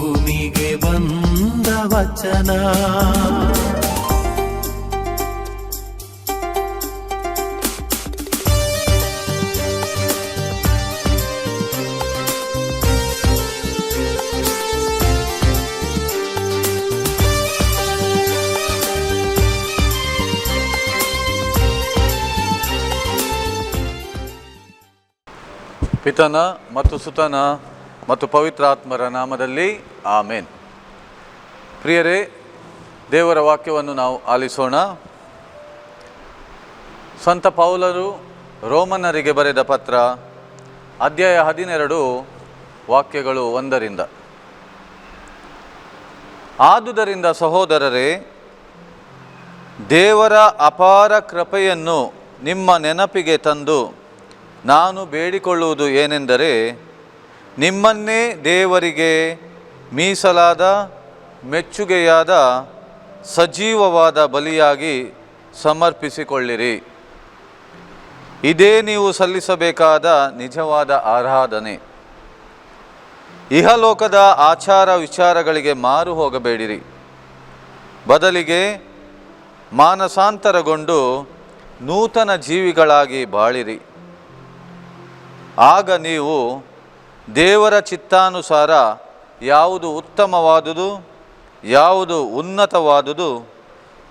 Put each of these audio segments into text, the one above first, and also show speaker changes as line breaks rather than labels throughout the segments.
ಭೂಮಿಗೆ ಬಂದ ವಚನ.
ಪಿತನ ಮತ್ತು ಸುತನ ಮತ್ತು ಪವಿತ್ರಾತ್ಮರ ನಾಮದಲ್ಲಿ ಆಮೇನ್. ಪ್ರಿಯರೇ, ದೇವರ ವಾಕ್ಯವನ್ನು ನಾವು ಆಲಿಸೋಣ. ಸಂತ ಪೌಲರು ರೋಮನ್ನರಿಗೆ ಬರೆದ ಪತ್ರ, ಅಧ್ಯಾಯ ಹದಿನೆರಡು, ವಾಕ್ಯಗಳು ಒಂದರಿಂದ. ಆದುದರಿಂದ ಸಹೋದರರೇ, ದೇವರ ಅಪಾರ ಕೃಪೆಯನ್ನು ನಿಮ್ಮ ನೆನಪಿಗೆ ತಂದು ನಾನು ಬೇಡಿಕೊಳ್ಳುವುದು ಏನೆಂದರೆ ನಿಮ್ಮನ್ನೇ ದೇವರಿಗೆ ಮೀಸಲಾದ, ಮೆಚ್ಚುಗೆಯಾದ, ಸಜೀವವಾದ ಬಲಿಯಾಗಿ ಸಮರ್ಪಿಸಿಕೊಳ್ಳಿರಿ. ಇದೇ ನೀವು ಸಲ್ಲಿಸಬೇಕಾದ ನಿಜವಾದ ಆರಾಧನೆ. ಇಹಲೋಕದ ಆಚಾರ ವಿಚಾರಗಳಿಗೆ ಮಾರು ಹೋಗಬೇಡಿರಿ. ಬದಲಿಗೆ ಮಾನಸಾಂತರಗೊಂಡು ನೂತನ ಜೀವಿಗಳಾಗಿ ಬಾಳಿರಿ. ಆಗ ನೀವು ದೇವರ ಚಿತ್ತಾನುಸಾರ ಯಾವುದು ಉತ್ತಮವಾದುದು ಯಾವುದು ಉನ್ನತವಾದುದು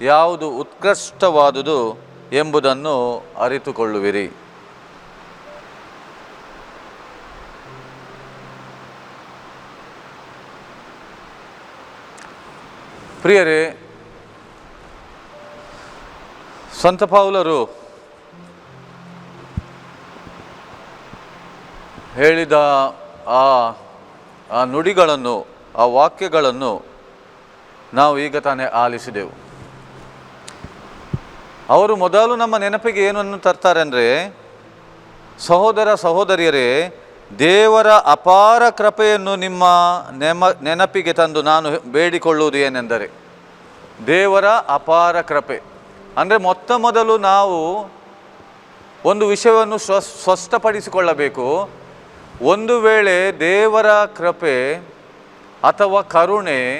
ಯಾವುದು ಉತ್ಕೃಷ್ಟವಾದುದು ಎಂಬುದನ್ನು ಅರಿತುಕೊಳ್ಳುವಿರಿ. ಪ್ರಿಯರೇ ಸಂತ ಪೌಲರು ಹೇಳಿದ ಆ ಆ ನುಡಿಗಳನ್ನು, ಆ ವಾಕ್ಯಗಳನ್ನು ನಾವು ಈಗ ತಾನೇ ಆಲಿಸಿದೆವು. ಅವರು ಮೊದಲು ನಮ್ಮ ನೆನಪಿಗೆ ಏನನ್ನು ತರ್ತಾರೆ ಅಂದರೆ, ಸಹೋದರ ಸಹೋದರಿಯರೇ, ದೇವರ ಅಪಾರ ಕೃಪೆಯನ್ನು ನಿಮ್ಮ ನೆಮ, ನೆನಪಿಗೆ ತಂದು ನಾನು ಬೇಡಿಕೊಳ್ಳುವುದು ಏನೆಂದರೆ, ದೇವರ ಅಪಾರ ಕೃಪೆ. ಅಂದರೆ ಮೊತ್ತ ಮೊದಲು ನಾವು ಒಂದು ವಿಷಯವನ್ನು ಸ್ವ ಸ್ಪಷ್ಟಪಡಿಸಿಕೊಳ್ಳಬೇಕು ಒಂದು ವೇಳೆ ದೇವರ ಕೃಪೆ ಅಥವಾ ಕರುಣೆ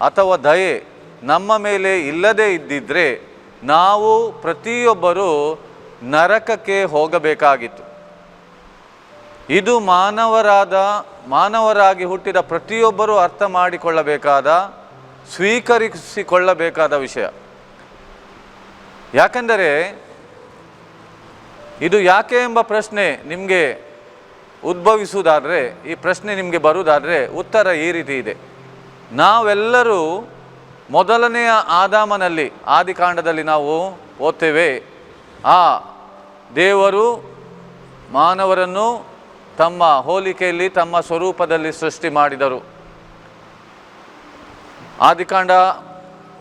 ಅಥವಾ ದಯೆ ನಮ್ಮ ಮೇಲೆ ಇಲ್ಲದೇ ಇದ್ದಿದ್ದರೆ ನಾವು ಪ್ರತಿಯೊಬ್ಬರೂ ನರಕಕ್ಕೆ ಹೋಗಬೇಕಾಗಿತ್ತು. ಇದು ಮಾನವರಾದ, ಮಾನವರಾಗಿ ಹುಟ್ಟಿದ ಪ್ರತಿಯೊಬ್ಬರೂ ಅರ್ಥ ಮಾಡಿಕೊಳ್ಳಬೇಕಾದ, ಸ್ವೀಕರಿಸಿಕೊಳ್ಳಬೇಕಾದ ವಿಷಯ. ಯಾಕೆಂದರೆ ಇದು ಯಾಕೆ ಎಂಬ ಪ್ರಶ್ನೆ ನಿಮಗೆ ಉದ್ಭವಿಸುವುದಾದರೆ, ಈ ಪ್ರಶ್ನೆ ನಿಮಗೆ ಬರುವುದಾದರೆ ಉತ್ತರ ಈ ರೀತಿ ಇದೆ. ನಾವೆಲ್ಲರೂ ಮೊದಲನೆಯ ಆದಾಮನಲ್ಲಿ, ಆದಿಕಾಂಡದಲ್ಲಿ ನಾವು ಓದ್ತೇವೆ, ಆ ದೇವರು ಮಾನವರನ್ನು ತಮ್ಮ ಹೋಲಿಕೆಯಲ್ಲಿ, ತಮ್ಮ ಸ್ವರೂಪದಲ್ಲಿ ಸೃಷ್ಟಿ ಮಾಡಿದರು. ಆದಿಕಾಂಡ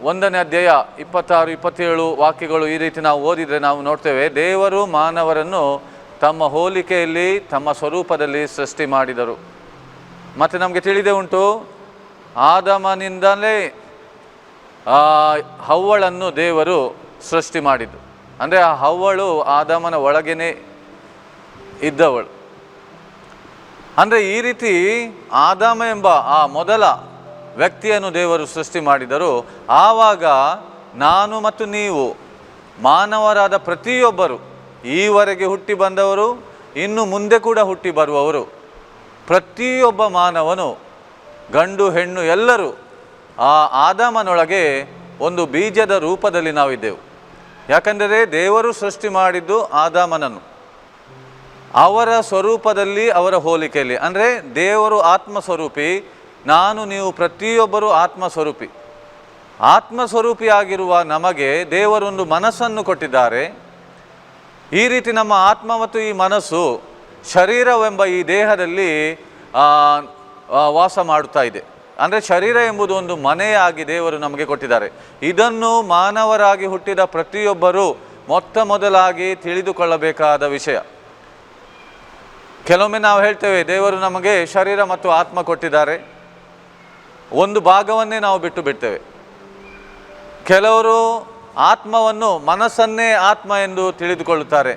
ಒಂದನೇ ಅಧ್ಯಾಯ ಇಪ್ಪತ್ತಾರು, ಇಪ್ಪತ್ತೇಳು ವಾಕ್ಯಗಳು ಈ ರೀತಿ ನಾವು ಓದಿದರೆ ನಾವು ನೋಡ್ತೇವೆ, ದೇವರು ಮಾನವರನ್ನು ತಮ್ಮ ಹೋಲಿಕೆಯಲ್ಲಿ ತಮ್ಮ ಸ್ವರೂಪದಲ್ಲಿ ಸೃಷ್ಟಿ ಮಾಡಿದರು. ಮತ್ತು ನಮಗೆ ತಿಳಿದೇ ಉಂಟು, ಆದಮನಿಂದಲೇ ಹವ್ವಳನ್ನು ದೇವರು ಸೃಷ್ಟಿ ಮಾಡಿದ್ದು. ಅಂದರೆ ಆ ಹವ್ವಳು ಆದಮನ ಒಳಗೇನೆ ಇದ್ದವಳು. ಅಂದರೆ ಈ ರೀತಿ ಆದಮ ಎಂಬ ಆ ಮೊದಲ ವ್ಯಕ್ತಿಯನ್ನು ದೇವರು ಸೃಷ್ಟಿ ಮಾಡಿದರು. ಆವಾಗ ನಾನು ಮತ್ತು ನೀವು ಮಾನವರಾದ ಪ್ರತಿಯೊಬ್ಬರು ಈವರೆಗೆ ಹುಟ್ಟಿ ಬಂದವರು, ಇನ್ನು ಮುಂದೆ ಕೂಡ ಹುಟ್ಟಿ ಬರುವವರು. ಪ್ರತಿಯೊಬ್ಬ ಮಾನವನು, ಗಂಡು, ಹೆಣ್ಣು, ಎಲ್ಲರೂ ಆ ಆದಾಮನೊಳಗೆ ಒಂದು ಬೀಜದ ರೂಪದಲ್ಲಿ ನಾವಿದ್ದೆವು. ಯಾಕಂದರೆ ದೇವರು ಸೃಷ್ಟಿ ಮಾಡಿದ್ದು ಆದಾಮನನ್ನು. ಅವರ ಸ್ವರೂಪದಲ್ಲಿ ಅವರ ಹೋಲಿಕೆಯಲ್ಲಿ. ಅಂದರೆ ದೇವರು ಆತ್ಮ ಸ್ವರೂಪಿ ನಾನು, ನೀವು, ಪ್ರತಿಯೊಬ್ಬರು ಆತ್ಮ ಸ್ವರೂಪಿ ಆತ್ಮ ಸ್ವರೂಪಿಯಾಗಿರುವ ನಮಗೆ ದೇವರೊಂದು ಮನಸ್ಸನ್ನು ಕೊಟ್ಟಿದ್ದಾರೆ. ಈ ರೀತಿ ನಮ್ಮ ಆತ್ಮ ಮತ್ತು ಈ ಮನಸ್ಸು ಶರೀರವೆಂಬ ಈ ದೇಹದಲ್ಲಿ ವಾಸ ಮಾಡುತ್ತಾ ಇದೆ. ಅಂದರೆ ಶರೀರ ಎಂಬುದು ಒಂದು ಮನೆಯಾಗಿ ದೇವರು ನಮಗೆ ಕೊಟ್ಟಿದ್ದಾರೆ. ಇದನ್ನು ಮಾನವರಾಗಿ ಹುಟ್ಟಿದ ಪ್ರತಿಯೊಬ್ಬರೂ ಮೊತ್ತ ಮೊದಲಾಗಿ ತಿಳಿದುಕೊಳ್ಳಬೇಕಾದ ವಿಷಯ. ಕೆಲವೊಮ್ಮೆ ನಾವು ಹೇಳ್ತೇವೆ, ದೇವರು ನಮಗೆ ಶರೀರ ಮತ್ತು ಆತ್ಮ ಕೊಟ್ಟಿದ್ದಾರೆ. ಒಂದು ಭಾಗವನ್ನೇ ನಾವು ಬಿಟ್ಟು ಬಿಡ್ತೇವೆ. ಕೆಲವರು ಆತ್ಮವನ್ನು ಮನಸ್ಸನ್ನೇ ಆತ್ಮ ಎಂದು ತಿಳಿದುಕೊಳ್ಳುತ್ತಾರೆ.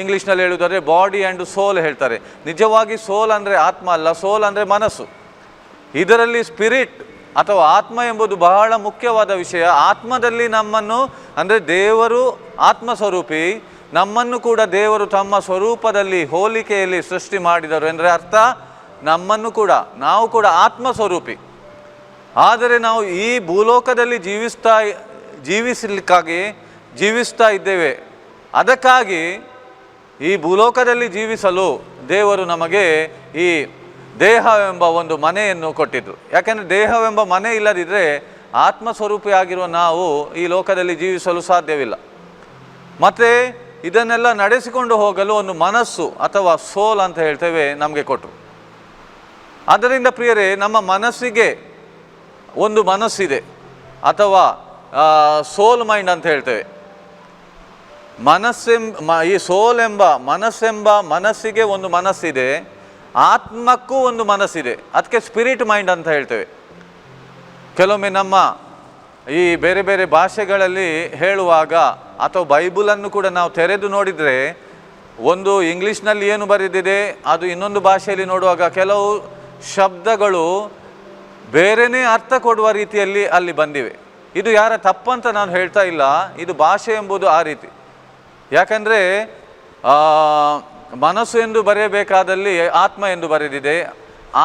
ಇಂಗ್ಲೀಷ್ನಲ್ಲಿ ಹೇಳುವುದಾದರೆ ಬಾಡಿ ಆ್ಯಂಡ್ ಸೋಲ್ ಹೇಳ್ತಾರೆ. ನಿಜವಾಗಿ ಸೋಲ್ ಅಂದರೆ ಆತ್ಮ ಅಲ್ಲ ಸೋಲ್ ಅಂದರೆ ಮನಸ್ಸು. ಇದರಲ್ಲಿ ಸ್ಪಿರಿಟ್ ಅಥವಾ ಆತ್ಮ ಎಂಬುದು ಬಹಳ ಮುಖ್ಯವಾದ ವಿಷಯ. ಆತ್ಮದಲ್ಲಿ ನಮ್ಮನ್ನು ಅಂದರೆ ದೇವರು ಆತ್ಮ ಸ್ವರೂಪಿ ನಮ್ಮನ್ನು ಕೂಡ ದೇವರು ತಮ್ಮ ಸ್ವರೂಪದಲ್ಲಿ ಹೋಲಿಕೆಯಲ್ಲಿ ಸೃಷ್ಟಿ ಮಾಡಿದರು ಅಂದರೆ ಅರ್ಥ, ನಮ್ಮನ್ನು ಕೂಡ, ನಾವು ಕೂಡ ಆತ್ಮ ಸ್ವರೂಪಿ ಆದರೆ ನಾವು ಈ ಭೂಲೋಕದಲ್ಲಿ ಜೀವಿಸ್ತಾ ಜೀವಿಸಲಿಕ್ಕಾಗಿ ಜೀವಿಸ್ತಾ ಇದ್ದೇವೆ. ಅದಕ್ಕಾಗಿ ಈ ಭೂಲೋಕದಲ್ಲಿ ಜೀವಿಸಲು ದೇವರು ನಮಗೆ ಈ ದೇಹವೆಂಬ ಒಂದು ಮನೆಯನ್ನು ಕೊಟ್ಟಿದ್ದು ಯಾಕೆಂದರೆ ದೇಹವೆಂಬ ಮನೆ ಇಲ್ಲದಿದ್ದರೆ ಆತ್ಮಸ್ವರೂಪಿಯಾಗಿರುವ ನಾವು ಈ ಲೋಕದಲ್ಲಿ ಜೀವಿಸಲು ಸಾಧ್ಯವಿಲ್ಲ. ಮತ್ತು ಇದನ್ನೆಲ್ಲ ನಡೆಸಿಕೊಂಡು ಹೋಗಲು ಒಂದು ಮನಸ್ಸು ಅಥವಾ ಸೋಲ್ ಅಂತ ಹೇಳ್ತೇವೆ ನಮಗೆ ಕೊಟ್ಟರು ಆದ್ದರಿಂದ ಪ್ರಿಯರೇ, ನಮ್ಮ ಮನಸ್ಸಿಗೆ ಒಂದು ಮನಸ್ಸಿದೆ ಅಥವಾ ಸೋಲ್ ಮೈಂಡ್ ಅಂತ ಹೇಳ್ತೇವೆ. ಮನಸ್ಸೆಂಬ ಈ ಸೋಲ್ ಎಂಬ, ಮನಸ್ಸೆಂಬ ಮನಸ್ಸಿಗೆ ಒಂದು ಮನಸ್ಸಿದೆ, ಆತ್ಮಕ್ಕೂ ಒಂದು ಮನಸ್ಸಿದೆ. ಅದಕ್ಕೆ ಸ್ಪಿರಿಟ್ ಮೈಂಡ್ ಅಂತ ಹೇಳ್ತೇವೆ. ಕೆಲವೊಮ್ಮೆ ನಮ್ಮ ಈ ಬೇರೆ ಬೇರೆ ಭಾಷೆಗಳಲ್ಲಿ ಹೇಳುವಾಗ ಅಥವಾ ಬೈಬಲನ್ನು ಕೂಡ ನಾವು ತೆರೆದು ನೋಡಿದರೆ, ಒಂದು ಇಂಗ್ಲೀಷ್ನಲ್ಲಿ ಏನು ಬರೆದಿದೆ, ಅದು ಇನ್ನೊಂದು ಭಾಷೆಯಲ್ಲಿ ನೋಡುವಾಗ ಕೆಲವು ಶಬ್ದಗಳು ಬೇರೆಯೇ ಅರ್ಥ ಕೊಡುವ ರೀತಿಯಲ್ಲಿ ಅಲ್ಲಿ ಬಂದಿವೆ. ಇದು ಯಾರ ತಪ್ಪಂತ ನಾನು ಹೇಳ್ತಾ ಇಲ್ಲ, ಇದು ಭಾಷೆ ಎಂಬುದು ಆ ರೀತಿ. ಯಾಕಂದರೆ ಮನಸ್ಸು ಎಂದು ಬರೆಯಬೇಕಾದಲ್ಲಿ ಆತ್ಮ ಎಂದು ಬರೆದಿದೆ.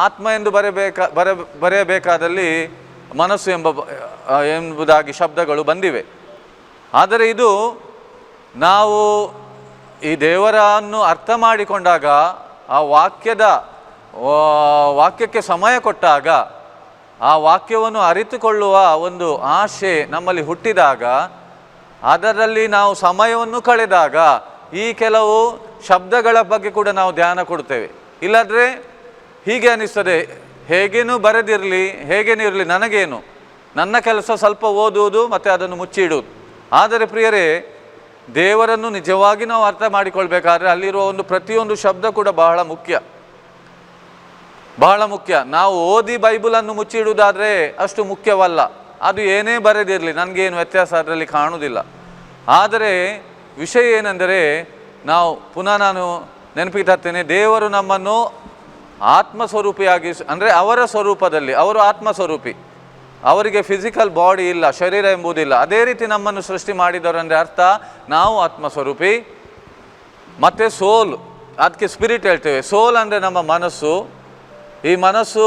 ಆತ್ಮ ಎಂದು ಬರೆಯಬೇಕಾ ಬರೆ, ಬರೆಯಬೇಕಾದಲ್ಲಿ ಮನಸ್ಸು ಎಂಬ ಎಂಬುದಾಗಿ ಶಬ್ದಗಳು ಬಂದಿವೆ. ಆದರೆ ಇದು ನಾವು ಈ ದೇವರನ್ನು ಅರ್ಥ ಮಾಡಿಕೊಂಡಾಗ, ಆ ವಾಕ್ಯದ ವಾಕ್ಯಕ್ಕೆ ಸಮಯ ಕೊಟ್ಟಾಗ ಆ ವಾಕ್ಯವನ್ನು ಅರಿತುಕೊಳ್ಳುವ ಒಂದು ಆಶೆ ನಮ್ಮಲ್ಲಿ ಹುಟ್ಟಿದಾಗ, ಅದರಲ್ಲಿ ನಾವು ಸಮಯವನ್ನು ಕಳೆದಾಗ ಈ ಕೆಲವು ಶಬ್ದಗಳ ಬಗ್ಗೆ ಕೂಡ ನಾವು ಧ್ಯಾನ ಕೊಡ್ತೇವೆ. ಇಲ್ಲದ್ರೆ ಹೀಗೆ ಅನಿಸ್ತದೆ, ಹೇಗೇನು ಬರೆದಿರಲಿ, ಹೇಗೇನೂ ಇರಲಿ, ನನಗೇನು? ನನ್ನ ಕೆಲಸ ಸ್ವಲ್ಪ ಓದುವುದು ಮತ್ತು ಅದನ್ನು ಮುಚ್ಚಿಡುವುದು. ಆದರೆ ಪ್ರಿಯರೇ, ದೇವರನ್ನು ನಿಜವಾಗಿ ನಾವು ಅರ್ಥ ಮಾಡಿಕೊಳ್ಬೇಕಾದ್ರೆ ಅಲ್ಲಿರುವ ಒಂದು ಪ್ರತಿಯೊಂದು ಶಬ್ದ ಕೂಡ ಬಹಳ ಮುಖ್ಯ. ಬಹಳ ಮುಖ್ಯ. ನಾವು ಓದಿ ಬೈಬಲನ್ನು ಮುಚ್ಚಿಡುವುದಾದರೆ ಅಷ್ಟು ಮುಖ್ಯವಲ್ಲ. ಅದು ಏನೇ ಬರೆದಿರಲಿ, ನನಗೇನು ವ್ಯತ್ಯಾಸ ಅದರಲ್ಲಿ ಕಾಣುವುದಿಲ್ಲ. ಆದರೆ ವಿಷಯ ಏನೆಂದರೆ, ನಾವು ಪುನಃ ನಾನು ನೆನಪಿಗೆ ದೇವರು ನಮ್ಮನ್ನು ಆತ್ಮ ಸ್ವರೂಪಿಯಾಗಿ ಅಂದರೆ ಅವರ ಸ್ವರೂಪದಲ್ಲಿ, ಅವರು ಆತ್ಮ ಸ್ವರೂಪಿ ಅವರಿಗೆ ಫಿಸಿಕಲ್ ಬಾಡಿ ಇಲ್ಲ, ಶರೀರ ಎಂಬುದಿಲ್ಲ. ಅದೇ ರೀತಿ ನಮ್ಮನ್ನು ಸೃಷ್ಟಿ ಮಾಡಿದವರು ಅಂದರೆ ಅರ್ಥ, ನಾವು ಆತ್ಮ ಸ್ವರೂಪಿ ಮತ್ತು ಸೋಲ್, ಅದಕ್ಕೆ ಸ್ಪಿರಿಟ್ ಹೇಳ್ತೇವೆ. ಸೋಲ್ ಅಂದರೆ ನಮ್ಮ ಮನಸ್ಸು ಈ ಮನಸ್ಸು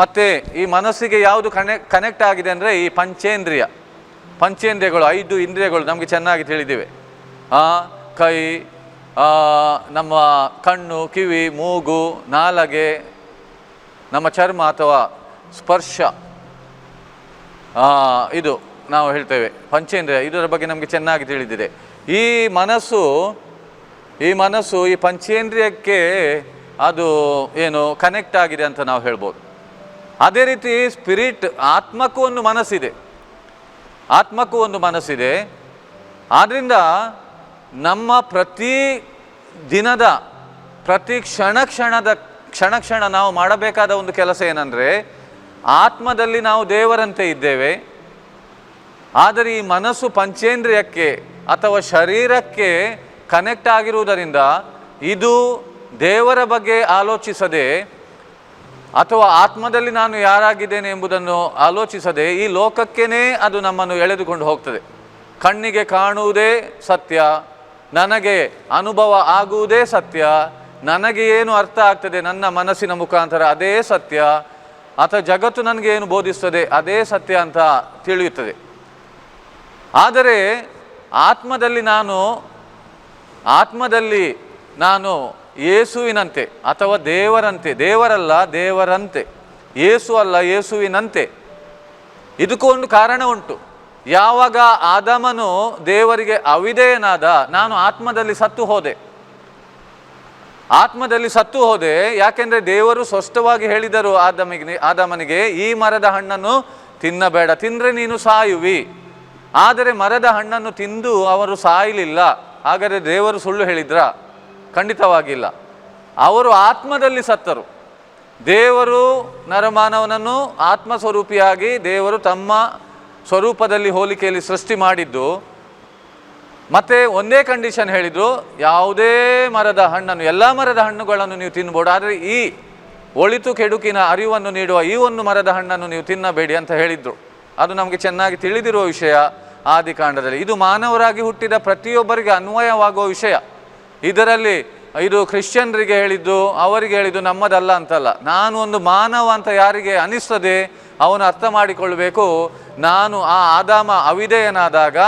ಮತ್ತು ಈ ಮನಸ್ಸಿಗೆ ಯಾವುದು ಕನೆ ಕನೆಕ್ಟ್ ಆಗಿದೆ ಅಂದರೆ ಈ ಪಂಚೇಂದ್ರಿಯ. ಪಂಚೇಂದ್ರಿಯಗಳು, ಐದು ಇಂದ್ರಿಯಗಳು ನಮಗೆ ಚೆನ್ನಾಗಿ ತಿಳಿದಿವೆ. ಕೈ ನಮ್ಮ ಕಣ್ಣು, ಕಿವಿ, ಮೂಗು, ನಾಲಗೆ, ನಮ್ಮ ಚರ್ಮ ಅಥವಾ ಸ್ಪರ್ಶ. ಇದು ನಾವು ಹೇಳ್ತೇವೆ. ಪಂಚೇಂದ್ರಿಯ, ಇದರ ಬಗ್ಗೆ ನಮಗೆ ಚೆನ್ನಾಗಿ ತಿಳಿದಿದೆ. ಈ ಮನಸ್ಸು ಈ ಮನಸ್ಸು ಈ ಪಂಚೇಂದ್ರಿಯಕ್ಕೆ ಅದು ಏನು ಕನೆಕ್ಟ್ ಆಗಿದೆ ಅಂತ ನಾವು ಹೇಳ್ಬೋದು. ಅದೇ ರೀತಿ ಸ್ಪಿರಿಟ್ ಆತ್ಮಕ್ಕೂ ಒಂದು ಮನಸ್ಸಿದೆ. ಆತ್ಮಕ್ಕೂ ಒಂದು ಮನಸ್ಸಿದೆ. ಆದ್ದರಿಂದ ನಮ್ಮ ಪ್ರತಿ ದಿನದ, ಪ್ರತಿ ಕ್ಷಣ ಕ್ಷಣದ, ಕ್ಷಣ ಕ್ಷಣ ನಾವು ಮಾಡಬೇಕಾದ ಒಂದು ಕೆಲಸ ಏನಂದರೆ, ಆತ್ಮದಲ್ಲಿ ನಾವು ದೇವರಂತೆ ಇದ್ದೇವೆ. ಆದರೆ ಈ ಮನಸ್ಸು ಪಂಚೇಂದ್ರಿಯಕ್ಕೆ ಅಥವಾ ಶರೀರಕ್ಕೆ ಕನೆಕ್ಟ್ ಆಗಿರುವುದರಿಂದ ಇದು ದೇವರ ಬಗ್ಗೆ ಆಲೋಚಿಸದೆ ಅಥವಾ ಆತ್ಮದಲ್ಲಿ ನಾನು ಯಾರಾಗಿದ್ದೇನೆ ಎಂಬುದನ್ನು ಆಲೋಚಿಸದೆ ಈ ಲೋಕಕ್ಕೇನೆ ಅದು ನಮ್ಮನ್ನು ಎಳೆದುಕೊಂಡು ಹೋಗ್ತದೆ. ಕಣ್ಣಿಗೆ ಕಾಣುವುದೇ ಸತ್ಯ, ನನಗೆ ಅನುಭವ ಆಗುವುದೇ ಸತ್ಯ, ನನಗೆ ಏನು ಅರ್ಥ ಆಗ್ತದೆ ನನ್ನ ಮನಸ್ಸಿನ ಮುಖಾಂತರ ಅದೇ ಸತ್ಯ ಅಥವಾ ಜಗತ್ತು ನನಗೆ ಏನು ಬೋಧಿಸ್ತದೆ ಅದೇ ಸತ್ಯ ಅಂತ ತಿಳಿಯುತ್ತದೆ. ಆದರೆ ಆತ್ಮದಲ್ಲಿ ನಾನು ಆತ್ಮದಲ್ಲಿ ನಾನು ಯೇಸುವಿನಂತೆ ಅಥವಾ ದೇವರಂತೆ, ದೇವರಲ್ಲ, ದೇವರಂತೆ, ಯೇಸು ಅಲ್ಲ, ಯೇಸುವಿನಂತೆ. ಇದಕ್ಕೂ ಒಂದು ಕಾರಣ ಉಂಟು. ಯಾವಾಗ ಆದಮನು ದೇವರಿಗೆ ಅವಿಧೇಯನಾದ, ನಾನು ಆತ್ಮದಲ್ಲಿ ಸತ್ತು ಹೋದೆ. ಆತ್ಮದಲ್ಲಿ ಸತ್ತು ಹೋದೆ, ಯಾಕೆಂದರೆ ದೇವರು ಸ್ಪಷ್ಟವಾಗಿ ಹೇಳಿದರು ಆದಮಿಗೆ, ಆದಮನಿಗೆ, ಈ ಮರದ ಹಣ್ಣನ್ನು ತಿನ್ನಬೇಡ, ತಿಂದರೆ ನೀನು ಸಾಯುವಿ. ಆದರೆ ಮರದ ಹಣ್ಣನ್ನು ತಿಂದು ಅವರು ಸಾಯಲಿಲ್ಲ. ಹಾಗಾದರೆ ದೇವರು ಸುಳ್ಳು ಹೇಳಿದ್ರ? ಖಂಡಿತವಾಗಿಲ್ಲ. ಅವರು ಆತ್ಮದಲ್ಲಿ ಸತ್ತರು. ದೇವರು ನರಮಾನವನನ್ನು ಆತ್ಮ ಸ್ವರೂಪಿಯಾಗಿ ದೇವರು ತಮ್ಮ ಸ್ವರೂಪದಲ್ಲಿ ಹೋಲಿಕೆಯಲ್ಲಿ ಸೃಷ್ಟಿ ಮಾಡಿದ್ದು, ಮತ್ತೆ ಒಂದೇ ಕಂಡೀಷನ್ ಹೇಳಿದ್ರು, ಯಾವುದೇ ಮರದ ಹಣ್ಣನ್ನು, ಎಲ್ಲ ಮರದ ಹಣ್ಣುಗಳನ್ನು ನೀವು ತಿನ್ಬೋದು, ಆದರೆ ಈ ಒಳಿತು ಕೆಡುಕಿನ ಅರಿವನ್ನು ನೀಡುವ ಈ ಒಂದು ಮರದ ಹಣ್ಣನ್ನು ನೀವು ತಿನ್ನಬೇಡಿ ಅಂತ ಹೇಳಿದ್ರು. ಅದು ನಮಗೆ ಚೆನ್ನಾಗಿ ತಿಳಿದಿರುವ ವಿಷಯ. ಆದಿಕಾಂಡದಲ್ಲಿ. ಇದು ಮಾನವರಾಗಿ ಹುಟ್ಟಿದ ಪ್ರತಿಯೊಬ್ಬರಿಗೆ ಅನ್ವಯವಾಗುವ ವಿಷಯ. ಇದರಲ್ಲಿ ಇದು ಕ್ರಿಶ್ಚಿಯನ್ರಿಗೆ ಹೇಳಿದ್ದು, ಅವರಿಗೆ ಹೇಳಿದ್ದು ನಮ್ಮದಲ್ಲ ಅಂತಲ್ಲ. ನಾನು ಒಂದು ಮಾನವ ಅಂತ ಯಾರಿಗೆ ಅನಿಸ್ತದೆ, ಅವನು ಅರ್ಥ ಮಾಡಿಕೊಳ್ಳಬೇಕು ನಾನು ಆ ಆದಾಮ ಅವಿಧೇಯನಾದಾಗ,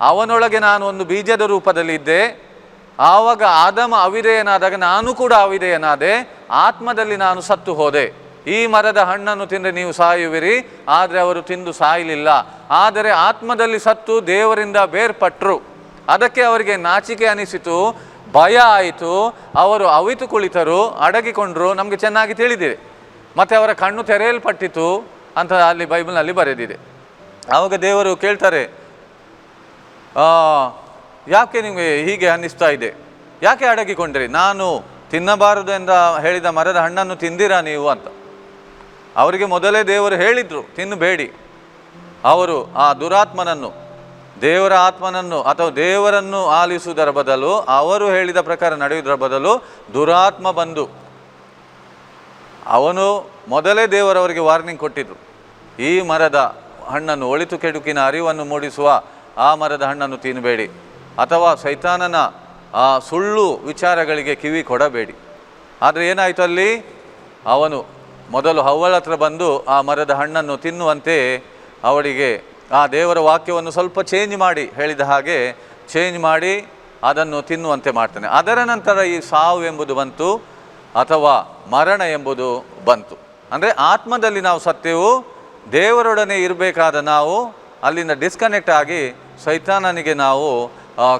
ಅವನೊಳಗೆ ನಾನು ಒಂದು ಬೀಜದ ರೂಪದಲ್ಲಿ ಇದ್ದೆ. ಆವಾಗ ಆದಮ ಅವಿದೆಯನಾದಾಗ ನಾನು ಕೂಡ ಅವಿದೆಯನಾದೆ ಆತ್ಮದಲ್ಲಿ ನಾನು ಸತ್ತು ಹೋದೆ. ಈ ಮರದ ಹಣ್ಣನ್ನು ತಿಂದರೆ ನೀವು ಸಾಯುವಿರಿ, ಆದರೆ ಅವರು ತಿಂದು ಸಾಯಲಿಲ್ಲ. ಆದರೆ ಆತ್ಮದಲ್ಲಿ ಸತ್ತು ದೇವರಿಂದ ಬೇರ್ಪಟ್ಟರು ಅದಕ್ಕೆ ಅವರಿಗೆ ನಾಚಿಕೆ ಅನಿಸಿತು, ಭಯ ಆಯಿತು, ಅವರು ಅವಿತು ಕುಳಿತರು, ಅಡಗಿಕೊಂಡರು, ನಮಗೆ ಚೆನ್ನಾಗಿ ತಿಳಿದಿದೆ. ಮತ್ತು ಅವರ ಕಣ್ಣು ತೆರೆಯಲ್ಪಟ್ಟಿತು ಅಂತ ಅಲ್ಲಿ ಬೈಬಲ್ನಲ್ಲಿ ಬರೆದಿದೆ. ಆವಾಗ ದೇವರು ಕೇಳ್ತಾರೆ ಯಾಕೆ ನಿಮಗೆ ಹೀಗೆ ಅನ್ನಿಸ್ತಾ ಇದೆ? ಯಾಕೆ ಅಡಗಿಕೊಂಡ್ರಿ? ನಾನು ತಿನ್ನಬಾರದು ಎಂದ ಹೇಳಿದ ಮರದ ಹಣ್ಣನ್ನು ತಿಂದಿರಾ ನೀವು ಅಂತ. ಅವರಿಗೆ ಮೊದಲೇ ದೇವರು ಹೇಳಿದ್ರು, ತಿನ್ನಬೇಡಿ. ಅವರು ಆ ದುರಾತ್ಮನನ್ನು, ದೇವರ ಆತ್ಮನನ್ನು ಅಥವಾ ದೇವರನ್ನು ಆಲಿಸುವುದರ ಬದಲು, ಅವರು ಹೇಳಿದ ಪ್ರಕಾರ ನಡೆಯುವುದರ ಬದಲು ದುರಾತ್ಮ ಬಂದು, ಅವನು ಮೊದಲೇ ದೇವರವರಿಗೆ ವಾರ್ನಿಂಗ್ ಕೊಟ್ಟಿದ್ರು. ಈ ಮರದ ಹಣ್ಣನ್ನು, ಒಳಿತು ಕೆಡುಕಿನ ಅರಿವನ್ನು ಮೂಡಿಸುವ ಆ ಮರದ ಹಣ್ಣನ್ನು ತಿನ್ನಬೇಡಿ ಅಥವಾ ಸೈತಾನನ ಆ ಸುಳ್ಳು ವಿಚಾರಗಳಿಗೆ ಕಿವಿ ಕೊಡಬೇಡಿ. ಆದರೆ ಏನಾಯಿತು ಅಲ್ಲಿ? ಅವನು ಮೊದಲು ಹವ್ವಳ ಹತ್ರ ಬಂದು ಆ ಮರದ ಹಣ್ಣನ್ನು ತಿನ್ನುವಂತೆ ಅವಳಿಗೆ ಆ ದೇವರ ವಾಕ್ಯವನ್ನು ಸ್ವಲ್ಪ ಚೇಂಜ್ ಮಾಡಿ ಹೇಳಿದ ಹಾಗೆ ಚೇಂಜ್ ಮಾಡಿ ಅದನ್ನು ತಿನ್ನುವಂತೆ ಮಾಡ್ತಾನೆ. ಅದರ ನಂತರ ಈ ಸಾವು ಎಂಬುದು ಬಂತು ಅಥವಾ ಮರಣ ಎಂಬುದು ಬಂತು. ಅಂದರೆ ಆತ್ಮದಲ್ಲಿ ನಾವು ಸತ್ಯವು, ದೇವರೊಡನೆ ಇರಬೇಕಾದ ನಾವು ಅಲ್ಲಿಂದ ಡಿಸ್ಕನೆಕ್ಟ್ ಆಗಿ ಸೈತಾನನಿಗೆ ನಾವು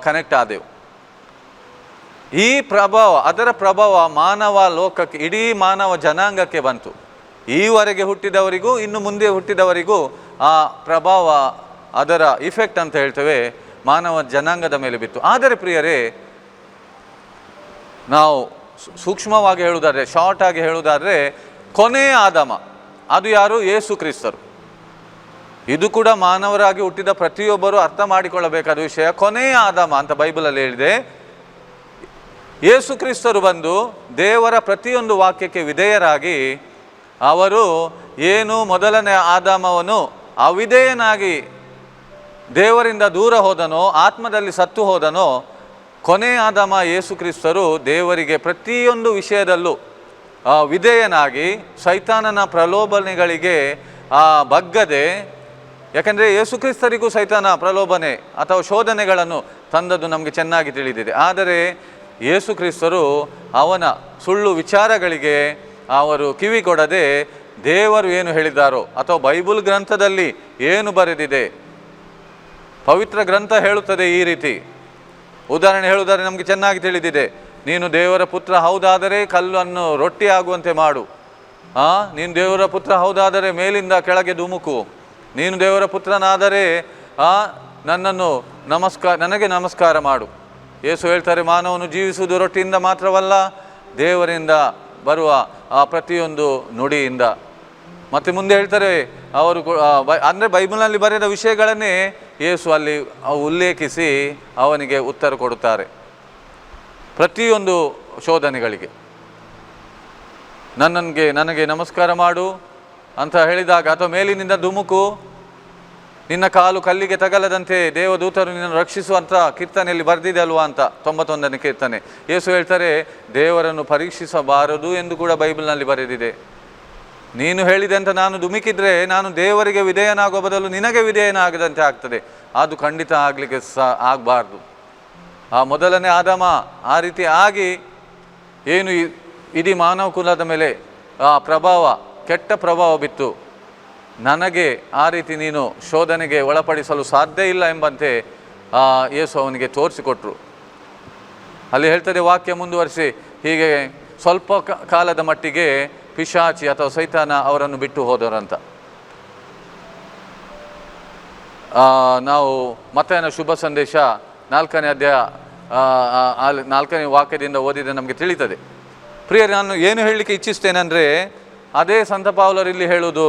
ಕನೆಕ್ಟ್ ಆದೆವು. ಈ ಪ್ರಭಾವ, ಅದರ ಪ್ರಭಾವ ಮಾನವ ಲೋಕಕ್ಕೆ, ಇಡೀ ಮಾನವ ಜನಾಂಗಕ್ಕೆ ಬಂತು. ಈವರೆಗೆ ಹುಟ್ಟಿದವರಿಗೂ, ಇನ್ನು ಮುಂದೆ ಹುಟ್ಟಿದವರಿಗೂ ಆ ಪ್ರಭಾವ, ಅದರ ಇಫೆಕ್ಟ್ ಅಂತ ಹೇಳ್ತೇವೆ, ಮಾನವ ಜನಾಂಗದ ಮೇಲೆ ಬಿತ್ತು. ಆದರೆ ಪ್ರಿಯರೇ, ನಾವು ಸೂಕ್ಷ್ಮವಾಗಿ ಹೇಳುವುದಾದರೆ ಶಾರ್ಟ್ ಆಗಿ ಹೇಳುವುದಾದರೆ ಕೊನೆಯ ಆದಮ, ಅದು ಯಾರು? ಯೇಸು ಕ್ರಿಸ್ತರು. ಇದು ಕೂಡ ಮಾನವರಾಗಿ ಹುಟ್ಟಿದ ಪ್ರತಿಯೊಬ್ಬರು ಅರ್ಥ ಮಾಡಿಕೊಳ್ಳಬೇಕಾದ ವಿಷಯ. ಕೊನೆಯ ಆದಮ ಅಂತ ಬೈಬಲಲ್ಲಿ ಹೇಳಿದೆ ಯೇಸು ಕ್ರಿಸ್ತರು ಬಂದು ದೇವರ ಪ್ರತಿಯೊಂದು ವಾಕ್ಯಕ್ಕೆ ವಿಧೇಯರಾಗಿ ಅವರು ಏನು ಮೊದಲನೇ ಆದಾಮವನು ಅವಿಧೇಯನಾಗಿ ದೇವರಿಂದ ದೂರ ಹೋದನೋ, ಆತ್ಮದಲ್ಲಿ ಸತ್ತು ಹೋದನೋ, ಕೊನೆ ಆದಾಮ ಯೇಸು ಕ್ರಿಸ್ತರು ದೇವರಿಗೆ ಪ್ರತಿಯೊಂದು ವಿಷಯದಲ್ಲೂ ವಿಧೇಯನಾಗಿ ಸೈತಾನನ ಪ್ರಲೋಭನೆಗಳಿಗೆ ಬಗ್ಗದೆ, ಯಾಕಂದರೆ ಯೇಸುಕ್ರಿಸ್ತರಿಗೂ ಸೈತಾನ ಪ್ರಲೋಭನೆ ಅಥವಾ ಶೋಧನೆಗಳನ್ನು ತಂದದ್ದು ನಮಗೆ ಚೆನ್ನಾಗಿ ತಿಳಿದಿದೆ. ಆದರೆ ಯೇಸು ಕ್ರಿಸ್ತರು ಅವನ ಸುಳ್ಳು ವಿಚಾರಗಳಿಗೆ ಅವರು ಕಿವಿ ಕೊಡದೆ ದೇವರು ಏನು ಹೇಳಿದ್ದಾರೋ ಅಥವಾ ಬೈಬಲ್ ಗ್ರಂಥದಲ್ಲಿ ಏನು ಬರೆದಿದೆ, ಪವಿತ್ರ ಗ್ರಂಥ ಹೇಳುತ್ತದೆ ಈ ರೀತಿ. ಉದಾಹರಣೆ ಹೇಳುವುದಾದ್ರೆ ನಮಗೆ ಚೆನ್ನಾಗಿ ತಿಳಿದಿದೆ, ನೀನು ದೇವರ ಪುತ್ರ ಹೌದಾದರೆ ಕಲ್ಲನ್ನು ರೊಟ್ಟಿ ಆಗುವಂತೆ ಮಾಡು. ಆ, ನೀನು ದೇವರ ಪುತ್ರ ಹೌದಾದರೆ ಮೇಲಿಂದ ಕೆಳಗೆ ಧುಮುಕು. ನೀನು ದೇವರ ಪುತ್ರನಾದರೆ, ಆ, ನನ್ನನ್ನು ನಮಸ್ಕಾರ ನನಗೆ ನಮಸ್ಕಾರ ಮಾಡು. ಯೇಸು ಹೇಳ್ತಾರೆ, ಮಾನವನು ಜೀವಿಸುವುದು ರೊಟ್ಟಿಯಿಂದ ಮಾತ್ರವಲ್ಲ, ದೇವರಿಂದ ಬರುವ ಆ ಪ್ರತಿಯೊಂದು ನುಡಿಯಿಂದ. ಮತ್ತೆ ಮುಂದೆ ಹೇಳ್ತಾರೆ, ಅವರು ಅಂದರೆ ಬೈಬಲ್ನಲ್ಲಿ ಬರೆದ ವಿಷಯಗಳನ್ನೇ ಯೇಸು ಅಲ್ಲಿ ಉಲ್ಲೇಖಿಸಿ ಅವನಿಗೆ ಉತ್ತರ ಕೊಡುತ್ತಾರೆ. ಪ್ರತಿಯೊಂದು ಶೋಧನೆಗಳಿಗೆ. ನನ್ನನಿಗೆ, ನನಗೆ ನಮಸ್ಕಾರ ಮಾಡು ಅಂತ ಹೇಳಿದಾಗ ಅಥವಾ ಮೇಲಿನಿಂದ ಧುಮುಕು ನಿನ್ನ ಕಾಲು ಕಲ್ಲಿಗೆ ತಗಲದಂತೆ ದೇವದೂತರು ನಿನ್ನನ್ನು ರಕ್ಷಿಸುವಂಥ ಕೀರ್ತನೆಯಲ್ಲಿ ಬರೆದಿದೆ ಅಲ್ವಾ ಅಂತ ತೊಂಬತ್ತೊಂದನೇ ಕೀರ್ತನೆ. ಯೇಸು ಹೇಳ್ತಾರೆ, ದೇವರನ್ನು ಪರೀಕ್ಷಿಸಬಾರದು ಎಂದು ಕೂಡ ಬೈಬಲ್ನಲ್ಲಿ ಬರೆದಿದೆ. ನೀನು ಹೇಳಿದೆ ಅಂತ ನಾನು ಧುಮುಕಿದ್ರೆ ನಾನು ದೇವರಿಗೆ ವಿಧೇಯನಾಗುವ ಬದಲು ನಿನಗೆ ವಿಧೇಯನಾಗದಂತೆ ಆಗ್ತದೆ. ಅದು ಖಂಡಿತ ಆಗಲಿಕ್ಕೆ ಸಹ ಆಗಬಾರ್ದು. ಆ ಮೊದಲನೇ ಆದಮ ಆ ರೀತಿ ಆಗಿ ಏನು ಇಡೀ ಮಾನವ ಕುಲದ ಮೇಲೆ ಆ ಪ್ರಭಾವ, ಕೆಟ್ಟ ಪ್ರಭಾವ ಬಿತ್ತು. ನನಗೆ ಆ ರೀತಿ ನೀನು ಶೋಧನೆಗೆ ಒಳಪಡಿಸಲು ಸಾಧ್ಯ ಇಲ್ಲ ಎಂಬಂತೆ ಯೇಸು ಅವನಿಗೆ ತೋರಿಸಿಕೊಟ್ರು. ಅಲ್ಲಿ ಹೇಳ್ತದೆ ವಾಕ್ಯ ಮುಂದುವರಿಸಿ ಹೀಗೆ ಸ್ವಲ್ಪ ಕಾಲದ ಮಟ್ಟಿಗೆ ಪಿಶಾಚಿ ಅಥವಾ ಸೈತಾನ ಅವರನ್ನು ಬಿಟ್ಟು ಹೋದರಂತ ನಾವು ಮತ್ತೇನ ಶುಭ ಸಂದೇಶ ನಾಲ್ಕನೇ ಅಧ್ಯಾಯ ನಾಲ್ಕನೇ ವಾಕ್ಯದಿಂದ ಓದಿದರೆ ನಮಗೆ ತಿಳಿತದೆ. ಪ್ರಿಯರಿ ನಾನು ಏನು ಹೇಳಲಿಕ್ಕೆ ಇಚ್ಛಿಸ್ತೇನೆಂದರೆ ಅದೇ ಸಂತ ಪಾವಲರು ಇಲ್ಲಿ ಆ,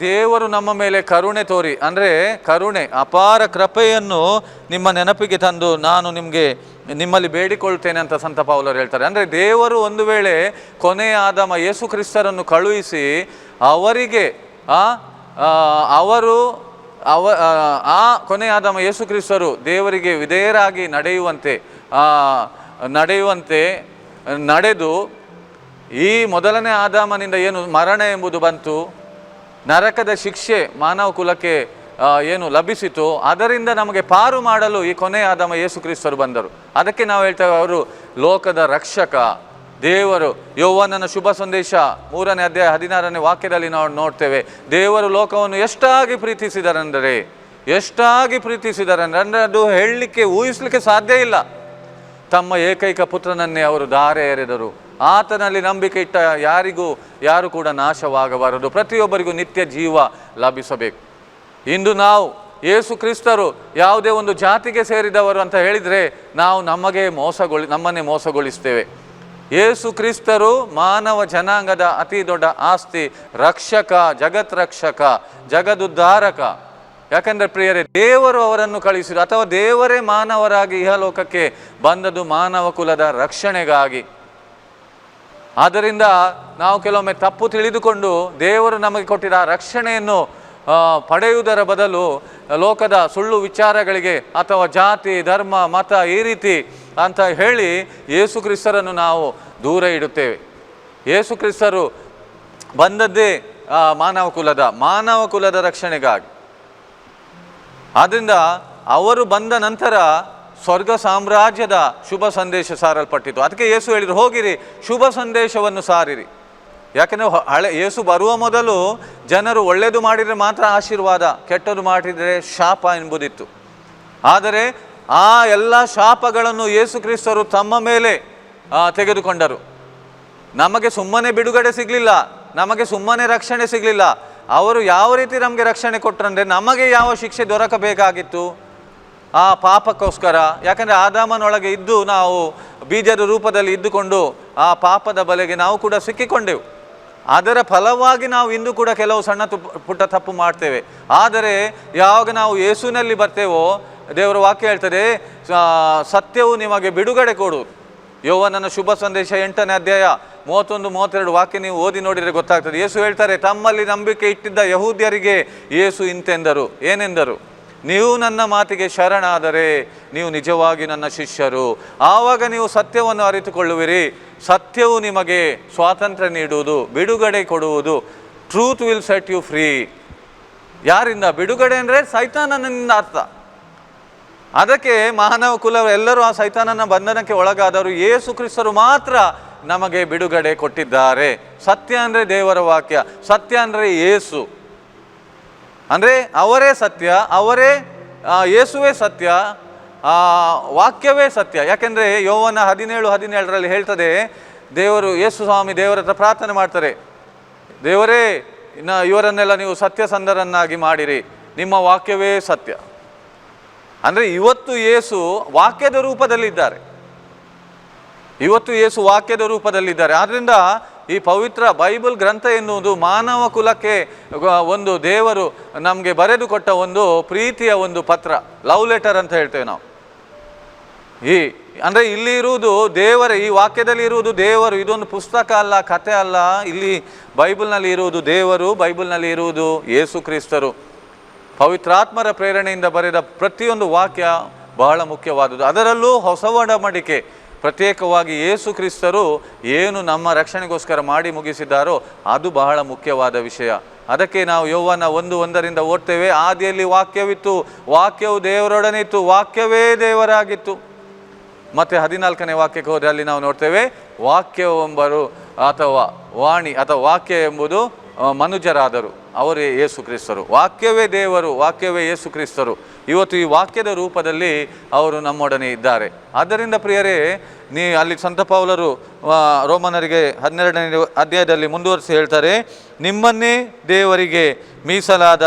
ದೇವರು ನಮ್ಮ ಮೇಲೆ ಕರುಣೆ ತೋರಿ ಅಂದರೆ ಕರುಣೆ ಅಪಾರ ಕೃಪೆಯನ್ನು ನಿಮ್ಮ ನೆನಪಿಗೆ ತಂದು ನಾನು ನಿಮಗೆ ನಿಮ್ಮಲ್ಲಿ ಬೇಡಿಕೊಳ್ತೇನೆ ಅಂತ ಸಂತ ಪಾವಲರು ಹೇಳ್ತಾರೆ. ಅಂದರೆ ದೇವರು ಒಂದು ವೇಳೆ ಕೊನೆಯ ಆದಮ ಯೇಸು ಕ್ರಿಸ್ತರನ್ನು ಕಳುಹಿಸಿ ಅವರಿಗೆ ಅವರು ಅವ ಆ, ಕೊನೆಯ ಆದಮ ಯೇಸು ಕ್ರಿಸ್ತರು ದೇವರಿಗೆ ವಿಧೇಯರಾಗಿ ನಡೆಯುವಂತೆ ನಡೆಯುವಂತೆ ನಡೆದು ಈ ಮೊದಲನೇ ಆದಾಮನಿಂದ ಏನು ಮರಣ ಎಂಬುದು ಬಂತು, ನರಕದ ಶಿಕ್ಷೆ ಮಾನವ ಕುಲಕ್ಕೆ ಏನು ಲಭಿಸಿತು, ಅದರಿಂದ ನಮಗೆ ಪಾರು ಮಾಡಲು ಈ ಕೊನೆಯ ಆದಾಮ ಯೇಸು ಕ್ರಿಸ್ತರು ಬಂದರು. ಅದಕ್ಕೆ ನಾವು ಹೇಳ್ತೇವೆ, ಅವರು ಲೋಕದ ರಕ್ಷಕ, ದೇವರು, ಯೌವನನ ಶುಭ ಸಂದೇಶ, ಮೂರನೇ ಅಧ್ಯಾಯ ಹದಿನಾರನೇ ವಾಕ್ಯದಲ್ಲಿ ನಾವು ನೋಡ್ತೇವೆ, ದೇವರು ಲೋಕವನ್ನು ಎಷ್ಟಾಗಿ ಪ್ರೀತಿಸಿದರೆಂದರೆ ಎಷ್ಟಾಗಿ ಪ್ರೀತಿಸಿದರೆಂದರೆ, ಅಂದರೆ ಅದು ಹೇಳಲಿಕ್ಕೆ, ಊಹಿಸಲಿಕ್ಕೆ ಸಾಧ್ಯ ಇಲ್ಲ. ತಮ್ಮ ಏಕೈಕ ಪುತ್ರನನ್ನೇ ಅವರು ಧಾರೆ ಎರೆದರು. ಆತನಲ್ಲಿ ನಂಬಿಕೆ ಇಟ್ಟ ಯಾರಿಗೂ ಯಾರು ಕೂಡ ನಾಶವಾಗಬಾರದು. ಪ್ರತಿಯೊಬ್ಬರಿಗೂ ನಿತ್ಯ ಜೀವ ಲಭಿಸಬೇಕು. ಇಂದು ನಾವು ಯೇಸು ಕ್ರಿಸ್ತರು ಯಾವುದೇ ಒಂದು ಜಾತಿಗೆ ಸೇರಿದವರು ಅಂತ ಹೇಳಿದರೆ ನಾವು ನಮಗೆ ಮೋಸಗೊಳಿ, ನಮ್ಮನ್ನೇ ಮೋಸಗೊಳಿಸ್ತೇವೆ. ಯೇಸು ಕ್ರಿಸ್ತರು ಮಾನವ ಜನಾಂಗದ ಅತಿ ದೊಡ್ಡ ಆಸ್ತಿ, ರಕ್ಷಕ, ಜಗತ್ ರಕ್ಷಕ, ಜಗದುದ್ಧಾರಕ. ಯಾಕಂದರೆ ಪ್ರಿಯರೇ, ದೇವರು ಅವರನ್ನು ಕಳಿಸಿದರು ಅಥವಾ ದೇವರೇ ಮಾನವರಾಗಿ ಇಹಲೋಕಕ್ಕೆ ಬಂದದ್ದು ಮಾನವ ಕುಲದ ರಕ್ಷಣೆಗಾಗಿ. ಆದ್ದರಿಂದ ನಾವು ಕೆಲವೊಮ್ಮೆ ತಪ್ಪು ತಿಳಿದುಕೊಂಡು ದೇವರು ನಮಗೆ ಕೊಟ್ಟಿರೋ ರಕ್ಷಣೆಯನ್ನು ಪಡೆಯುವುದರ ಬದಲು ಲೋಕದ ಸುಳ್ಳು ವಿಚಾರಗಳಿಗೆ ಅಥವಾ ಜಾತಿ, ಧರ್ಮ, ಮತ ಈ ರೀತಿ ಅಂತ ಹೇಳಿ ಯೇಸು ಕ್ರಿಸ್ತರನ್ನು ನಾವು ದೂರ ಇಡುತ್ತೇವೆ. ಯೇಸು ಕ್ರಿಸ್ತರು ಬಂದದ್ದೇ ಮಾನವ ಕುಲದ ಮಾನವ ಕುಲದ ರಕ್ಷಣೆಗಾಗಿ. ಆದ್ದರಿಂದ ಅವರು ಬಂದ ನಂತರ ಸ್ವರ್ಗ ಸಾಮ್ರಾಜ್ಯದ ಶುಭ ಸಂದೇಶ ಸಾರಲ್ಪಟ್ಟಿತು. ಅದಕ್ಕೆ ಯೇಸು ಹೇಳಿದರು, ಹೋಗಿರಿ, ಶುಭ ಸಂದೇಶವನ್ನು ಸಾರಿರಿ. ಯಾಕೆಂದರೆ ಹಳೆ, ಯೇಸು ಬರುವ ಮೊದಲು ಜನರು ಒಳ್ಳೆಯದು ಮಾಡಿದರೆ ಮಾತ್ರ ಆಶೀರ್ವಾದ, ಕೆಟ್ಟದು ಮಾಡಿದರೆ ಶಾಪ ಎಂಬುದಿತ್ತು. ಆದರೆ ಆ ಎಲ್ಲ ಶಾಪಗಳನ್ನು ಯೇಸು ಕ್ರಿಸ್ತರು ತಮ್ಮ ಮೇಲೆ ತೆಗೆದುಕೊಂಡರು. ನಮಗೆ ಸುಮ್ಮನೆ ಬಿಡುಗಡೆ ಸಿಗಲಿಲ್ಲ, ನಮಗೆ ಸುಮ್ಮನೆ ರಕ್ಷಣೆ ಸಿಗಲಿಲ್ಲ. ಅವರು ಯಾವ ರೀತಿ ನಮಗೆ ರಕ್ಷಣೆ ಕೊಟ್ಟರಂದ್ರೆ ನಮಗೆ ಯಾವ ಶಿಕ್ಷೆ ದೊರಕಬೇಕಾಗಿತ್ತು? ಆ ಪಾಪಕ್ಕೋಸ್ಕರ, ಯಾಕಂದರೆ ಆದಾಮನೊಳಗೆ ಇದ್ದು ನಾವು ಬೀಜದ ರೂಪದಲ್ಲಿ ಇದ್ದುಕೊಂಡು ಆ ಪಾಪದ ಬಲೆಗೆ ನಾವು ಕೂಡ ಸಿಕ್ಕಿಕೊಂಡೆವು. ಅದರ ಫಲವಾಗಿ ನಾವು ಇಂದು ಕೂಡ ಕೆಲವು ಸಣ್ಣ ಪುಟ್ಟ ತಪ್ಪು ಮಾಡ್ತೇವೆ. ಆದರೆ, ಯಾವಾಗ ನಾವು ಯೇಸುವಿನಲ್ಲಿ ಬರ್ತೇವೋ, ದೇವರ ವಾಕ್ಯ ಹೇಳ್ತದೆ ಸತ್ಯವು ನಿಮಗೆ ಬಿಡುಗಡೆ ಕೊಡುವುದು ಯೌವನನ ಶುಭ ಸಂದೇಶ ಎಂಟನೇ ಅಧ್ಯಾಯ ಮೂವತ್ತೊಂದು, ಮೂವತ್ತೆರಡು ವಾಕ್ಯ ನೀವು ಓದಿ ನೋಡಿದರೆ ಗೊತ್ತಾಗ್ತದೆ. ಯೇಸು ಹೇಳ್ತಾರೆ, ತಮ್ಮಲ್ಲಿ ನಂಬಿಕೆ ಇಟ್ಟಿದ್ದ ಯಹೂದ್ಯರಿಗೆ ಯೇಸು ಇಂತೆಂದರು. ಏನೆಂದರು? ನೀವು ನನ್ನ ಮಾತಿಗೆ ಶರಣಾದರೆ ನೀವು ನಿಜವಾಗಿ ನನ್ನ ಶಿಷ್ಯರು. ಆವಾಗ ನೀವು ಸತ್ಯವನ್ನು ಅರಿತುಕೊಳ್ಳುವಿರಿ. ಸತ್ಯವು ನಿಮಗೆ ಸ್ವಾತಂತ್ರ್ಯ ನೀಡುವುದು, ಬಿಡುಗಡೆ ಕೊಡುವುದು. Truth will set you free ಯಾರಿಂದ? ಬಿಡುಗಡೆ ಅಂದರೆ ಸೈತಾನನಿಂದ ಅರ್ಥ. ಅದಕ್ಕೆ ಮಾನವ ಎಲ್ಲರೂ ಆ ಸೈತಾನನ ಬಂಧನಕ್ಕೆ ಒಳಗಾದವರು ಯೇಸು ಕ್ರಿಸ್ತರು ಮಾತ್ರ ನಮಗೆ ಬಿಡುಗಡೆ ಕೊಟ್ಟಿದ್ದಾರೆ. ಸತ್ಯ ಅಂದರೆ ದೇವರ ವಾಕ್ಯ. ಸತ್ಯ ಅಂದರೆ ಯೇಸು. ಅಂದರೆ ಅವರೇ ಸತ್ಯ, ಅವರೇ ಯೇಸುವೇ ಸತ್ಯ ವಾಕ್ಯವೇ ಸತ್ಯ. ಯಾಕೆಂದರೆ ಯೌವನ ಹದಿನೇಳು, ಹದಿನೇಳರಲ್ಲಿ ಹೇಳ್ತದೆ, ದೇವರು ಯೇಸು ಸ್ವಾಮಿ ದೇವರ ಹತ್ರ ಪ್ರಾರ್ಥನೆ ಮಾಡ್ತಾರೆ. ದೇವರೇ, ಇನ್ನು ಇವರನ್ನೆಲ್ಲ ನೀವು ಸತ್ಯಸಂಧರನ್ನಾಗಿ ಮಾಡಿರಿ. ನಿಮ್ಮ ವಾಕ್ಯವೇ ಸತ್ಯ. ಅಂದರೆ ಇವತ್ತು ಯೇಸು ವಾಕ್ಯದ ರೂಪದಲ್ಲಿದ್ದಾರೆ. ಇವತ್ತು ಯೇಸು ವಾಕ್ಯದ ರೂಪದಲ್ಲಿದ್ದಾರೆ. ಆದ್ದರಿಂದ ಈ ಪವಿತ್ರ ಬೈಬಲ್ ಗ್ರಂಥ ಎನ್ನುವುದು ಮಾನವ ಕುಲಕ್ಕೆ ಒಂದು ದೇವರು ನಮಗೆ ಬರೆದು ಕೊಟ್ಟ ಒಂದು ಪ್ರೀತಿಯ ಒಂದು ಪತ್ರ ಲವ್ ಲೆಟರ್ ಅಂತ ಹೇಳ್ತೇವೆ ನಾವು. ಈ, ಅಂದರೆ ಇಲ್ಲಿ ಇರುವುದು ದೇವರ, ಈ ವಾಕ್ಯದಲ್ಲಿ ಇರುವುದು ದೇವರು, ಇದೊಂದು ಪುಸ್ತಕ ಅಲ್ಲ, ಕತೆ ಅಲ್ಲ, ಇಲ್ಲಿ ಬೈಬಲ್ನಲ್ಲಿ ಇರುವುದು ದೇವರು, ಬೈಬಲ್ನಲ್ಲಿ ಇರುವುದು ಯೇಸು ಕ್ರಿಸ್ತರು. ಪವಿತ್ರಾತ್ಮರ ಪ್ರೇರಣೆಯಿಂದ ಬರೆದ ಪ್ರತಿಯೊಂದು ವಾಕ್ಯ ಬಹಳ ಮುಖ್ಯವಾದುದು ಅದರಲ್ಲೂ ಹೊಸ ಒಡಂಬಡಿಕೆ ಪ್ರತ್ಯೇಕವಾಗಿ ಯೇಸು ಕ್ರಿಸ್ತರು ಏನು ನಮ್ಮ ರಕ್ಷಣೆಗೋಸ್ಕರ ಮಾಡಿ ಮುಗಿಸಿದ್ದಾರೋ ಅದು ಬಹಳ ಮುಖ್ಯವಾದ ವಿಷಯ. ಅದಕ್ಕೆ ನಾವು ಯೌವನ ಒಂದು ಒಂದರಿಂದ ಓದ್ತೇವೆ, ಆದಿಯಲ್ಲಿ ವಾಕ್ಯವಿತ್ತು, ವಾಕ್ಯವು ದೇವರೊಡನೆ ಇತ್ತು ವಾಕ್ಯವೇ ದೇವರಾಗಿತ್ತು. ಮತ್ತು ಹದಿನಾಲ್ಕನೇ ವಾಕ್ಯಕ್ಕೆ ಹೋದರೆ ಅಲ್ಲಿ ನಾವು ನೋಡ್ತೇವೆ, ವಾಕ್ಯವೆಂಬರು ಅಥವಾ ವಾಣಿ ಅಥವಾ ವಾಕ್ಯ ಎಂಬುದು ಮನುಜರಾದರು, ಅವರೇ ಯೇಸು ಕ್ರಿಸ್ತರು. ವಾಕ್ಯವೇ ದೇವರು, ವಾಕ್ಯವೇ ಯೇಸು ಕ್ರಿಸ್ತರು. ಇವತ್ತು ಈ ವಾಕ್ಯದ ರೂಪದಲ್ಲಿ ಅವರು ನಮ್ಮೊಡನೆ ಇದ್ದಾರೆ. ಆದ್ದರಿಂದ ಪ್ರಿಯರೇ, ನೀ ಅಲ್ಲಿ ಸಂತ ಪೌಲರು ರೋಮನರಿಗೆ ಹನ್ನೆರಡನೇ ಅಧ್ಯಾಯದಲ್ಲಿ ಮುಂದುವರಿಸಿ ಹೇಳ್ತಾರೆ, ನಿಮ್ಮನ್ನೇ ದೇವರಿಗೆ ಮೀಸಲಾದ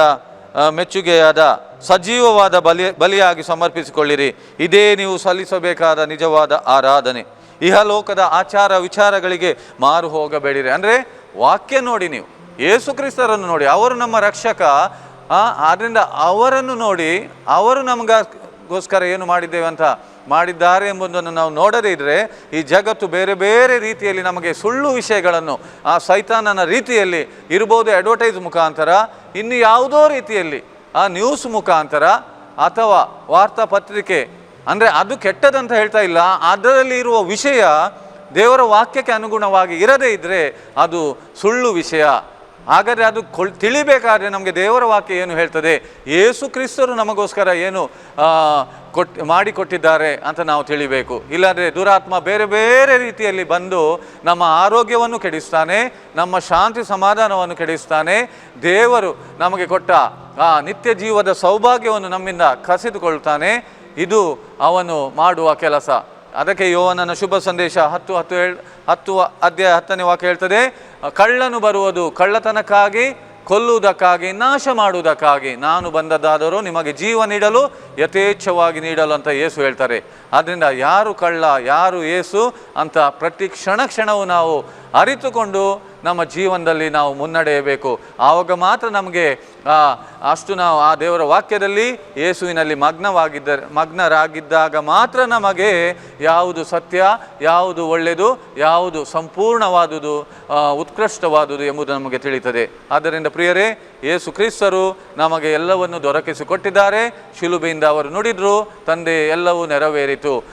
ಮೆಚ್ಚುಗೆಯಾದ, ಸಜೀವವಾದ ಬಲಿ, ಬಲಿಯಾಗಿ ಸಮರ್ಪಿಸಿಕೊಳ್ಳಿರಿ. ಇದೇ ನೀವು ಸಲ್ಲಿಸಬೇಕಾದ ನಿಜವಾದ ಆರಾಧನೆ. ಇಹಲೋಕದ ಆಚಾರ ವಿಚಾರಗಳಿಗೆ ಮಾರು ಹೋಗಬೇಡಿರಿ. ಅಂದರೆ ವಾಕ್ಯ ನೋಡಿ ನೀವು, ಯೇಸು ಕ್ರಿಸ್ತರನ್ನು ನೋಡಿ, ಅವರು ನಮ್ಮ ರಕ್ಷಕ ಆ, ಆದ್ರಿಂದ ಅವರನ್ನು ನೋಡಿ ಅವರು ನಮಗೋಸ್ಕರ ಏನು ಮಾಡಿದ್ದೇವೆ ಅಂತ ಮಾಡಿದ್ದಾರೆ ಎಂಬುದನ್ನು ನಾವು ನೋಡದೇ ಇದ್ದರೆ ಈ ಜಗತ್ತು ಬೇರೆ ಬೇರೆ ರೀತಿಯಲ್ಲಿ ನಮಗೆ ಸುಳ್ಳು ವಿಷಯಗಳನ್ನು ಆ ಸೈತಾನನ ರೀತಿಯಲ್ಲಿ ಇರ್ಬೋದು ಅಡ್ವರ್ಟೈಸ್ ಮುಖಾಂತರ ಇನ್ನು ಯಾವುದೋ ರೀತಿಯಲ್ಲಿ ಆ ನ್ಯೂಸ್ ಮುಖಾಂತರ ಅಥವಾ ವಾರ್ತಾಪತ್ರಿಕೆ ಅಂದರೆ ಅದು ಕೆಟ್ಟದಂತ ಹೇಳ್ತಾ ಇಲ್ಲ ಅದರಲ್ಲಿ ಇರುವ ವಿಷಯ ದೇವರ ವಾಕ್ಯಕ್ಕೆ ಅನುಗುಣವಾಗಿ ಇರದೇ ಇದ್ದರೆ ಅದು ಸುಳ್ಳು ವಿಷಯ. ಹಾಗಾದರೆ ಅದು ಕೊಳ್ ತಿಳಿಬೇಕಾದ್ರೆ ನಮಗೆ ದೇವರ ವಾಕ್ಯ ಏನು ಹೇಳ್ತದೆ? ಏಸು ಕ್ರಿಸ್ತರು ನಮಗೋಸ್ಕರ ಏನು ಕೊಟ್ ಮಾಡಿಕೊಟ್ಟಿದ್ದಾರೆ ಅಂತ ನಾವು ತಿಳಿಬೇಕು. ಇಲ್ಲಾಂದರೆ ದುರಾತ್ಮ ಬೇರೆ ಬೇರೆ ರೀತಿಯಲ್ಲಿ ಬಂದು ನಮ್ಮ ಆರೋಗ್ಯವನ್ನು ಕೆಡಿಸ್ತಾನೆ, ನಮ್ಮ ಶಾಂತಿ ಸಮಾಧಾನವನ್ನು ಕೆಡಿಸ್ತಾನೆ, ದೇವರು ನಮಗೆ ಕೊಟ್ಟ ಆ ನಿತ್ಯ ಜೀವದ ಸೌಭಾಗ್ಯವನ್ನು ನಮ್ಮಿಂದ ಕಸಿದುಕೊಳ್ತಾನೆ. ಇದು ಅವನು ಮಾಡುವ ಕೆಲಸ. ಅದಕ್ಕೆ ಯೋವನನ ಶುಭ ಸಂದೇಶ ಹತ್ತು ಹತ್ತು ಹೇಳ್ ಹತ್ತು ಅಧ್ಯಾಯ ಹತ್ತನೇ ವಾಕ್ಯ ಹೇಳ್ತದೆ, ಕಳ್ಳನು ಬರುವುದು ಕಳ್ಳತನಕ್ಕಾಗಿ, ಕೊಲ್ಲುವುದಕ್ಕಾಗಿ, ನಾಶ ಮಾಡುವುದಕ್ಕಾಗಿ. ನಾನು ಬಂದದ್ದಾದರೂ ನಿಮಗೆ ಜೀವ ನೀಡಲು, ಯಥೇಚ್ಛವಾಗಿ ನೀಡಲು ಅಂತ ಯೇಸು ಹೇಳ್ತಾರೆ. ಆದ್ದರಿಂದ ಯಾರು ಕಳ್ಳ, ಯಾರು ಏಸು ಅಂತ ಪ್ರತಿ ಕ್ಷಣ ಕ್ಷಣವು ನಾವು ಅರಿತುಕೊಂಡು ನಮ್ಮ ಜೀವನದಲ್ಲಿ ನಾವು ಮುನ್ನಡೆಯಬೇಕು. ಆವಾಗ ಮಾತ್ರ ನಮಗೆ ಅಷ್ಟು ನಾವು ಆ ದೇವರ ವಾಕ್ಯದಲ್ಲಿ ಯೇಸುವಿನಲ್ಲಿ ಮಗ್ನವಾಗಿದ್ದ ಮಗ್ನರಾಗಿದ್ದಾಗ ಮಾತ್ರ ನಮಗೆ ಯಾವುದು ಸತ್ಯ, ಯಾವುದು ಒಳ್ಳೆಯದು, ಯಾವುದು ಸಂಪೂರ್ಣವಾದುದು ಉತ್ಕೃಷ್ಟವಾದುದು ಎಂಬುದು ನಮಗೆ ತಿಳಿತದೆ ಆದ್ದರಿಂದ ಪ್ರಿಯರೇ ಯೇಸು ಕ್ರಿಸ್ತರು ನಮಗೆ ಎಲ್ಲವನ್ನು ದೊರಕಿಸಿಕೊಟ್ಟಿದ್ದಾರೆ. ಶಿಲುಬೆಯಿಂದ ಅವರು ನುಡಿದ್ರು, ತಂದೆ, ಎಲ್ಲವೂ ನೆರವೇರಿತು.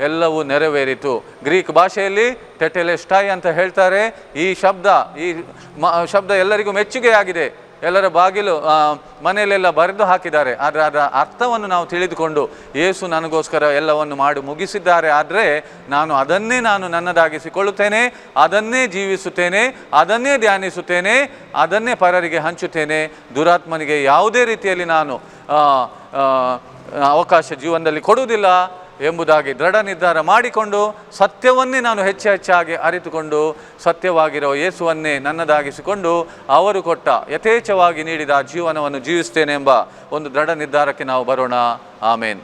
ಎಲ್ಲವೂ ನೆರವೇರಿತು. ಗ್ರೀಕ್ ಭಾಷೆಯಲ್ಲಿ ಟೆಟೆಲೆಸ್ಟಾಯ್ ಅಂತ ಹೇಳ್ತಾರೆ. ಈ ಶಬ್ದ ಈ ಶಬ್ದ ಎಲ್ಲರಿಗೂ ಮೆಚ್ಚುಗೆಯಾಗಿದೆ. ಎಲ್ಲರ ಬಾಗಿಲು ಮನೆಯಲ್ಲೆಲ್ಲ ಬರೆದು ಹಾಕಿದ್ದಾರೆ. ಆದರೆ ಅದರ ಅರ್ಥವನ್ನು ನಾವು ತಿಳಿದುಕೊಂಡು ಯೇಸು ನನಗೋಸ್ಕರ ಎಲ್ಲವನ್ನು ಮಾಡಿ ಮುಗಿಸಿದ್ದಾರೆ. ಆದರೆ ನಾನು ಅದನ್ನೇ ನಾನು ನನ್ನದಾಗಿಸಿಕೊಳ್ಳುತ್ತೇನೆ, ಅದನ್ನೇ ಜೀವಿಸುತ್ತೇನೆ, ಅದನ್ನೇ ಧ್ಯಾನಿಸುತ್ತೇನೆ, ಅದನ್ನೇ ಪರರಿಗೆ ಹಂಚುತ್ತೇನೆ. ದುರಾತ್ಮನಿಗೆ ಯಾವುದೇ ರೀತಿಯಲ್ಲಿ ನಾನು ಅವಕಾಶ ಜೀವನದಲ್ಲಿ ಕೊಡುವುದಿಲ್ಲ. ಎಂಬುದಾಗಿ ದೃಢ ನಿರ್ಧಾರ ಮಾಡಿಕೊಂಡು ಸತ್ಯವನ್ನೇ ನಾನು ಹೆಚ್ಚು ಹೆಚ್ಚಾಗಿ ಅರಿತುಕೊಂಡು ಸತ್ಯವಾಗಿರೋ ಯೇಸುವನ್ನೇ ನನ್ನದಾಗಿಸಿಕೊಂಡು ಅವರು ಕೊಟ್ಟ ಯಥೇಚ್ಛವಾಗಿ ನೀಡಿದ ಜೀವನವನ್ನು ಜೀವಿಸ್ತೇನೆ ಎಂಬ ಒಂದು ದೃಢ ನಿರ್ಧಾರಕ್ಕೆ ನಾವು ಬರೋಣ. ಆಮೇನ್.